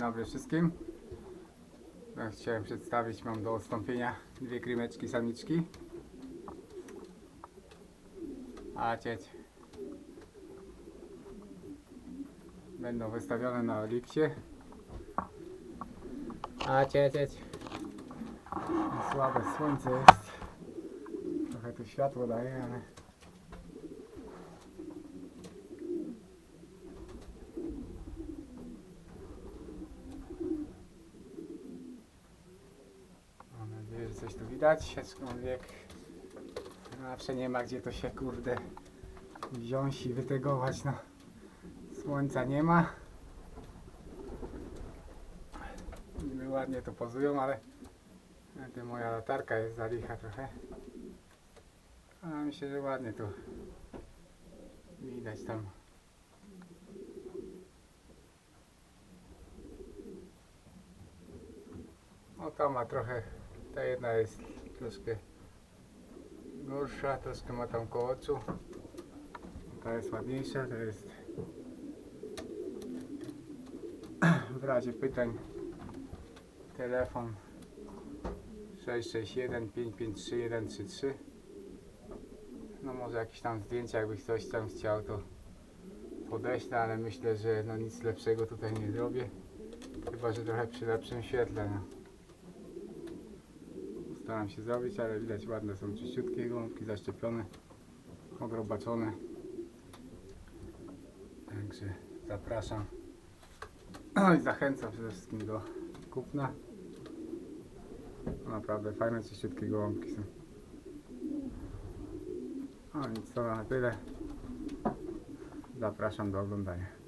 dobry wszystkim. No, chciałem przedstawić, mam do odstąpienia dwie krymeczki samiczki. A cieć. Będą wystawione na Oliksie. A cieć. Słabe słońce jest. Trochę tu światło daje, ale... Nadzieję, że coś tu widać, aczkolwiek zawsze nie ma gdzie to się kurde wziąć i wytegować, no. Słońca nie ma. Niby ładnie to pozują, ale to moja latarka jest za licha trochę. A myślę, że ładnie tu widać tam. No ta ma trochę, ta jedna jest troszkę gorsza, troszkę ma tam koło oczu. Ta jest ładniejsza, to jest w razie pytań telefon 661 553 133 no może jakieś tam zdjęcia jakby ktoś tam chciał to podeślę, ale myślę, że no nic lepszego tutaj nie zrobię chyba, że trochę przy lepszym świetle no. Staram się zrobić, ale widać ładne są czyściutkie gąbki zaszczepione ogrobaczone. Także zapraszam. No i zachęcam przede wszystkim do kupna. Naprawdę fajne czyściutkie gołąbki są. No nic to na tyle. Zapraszam do oglądania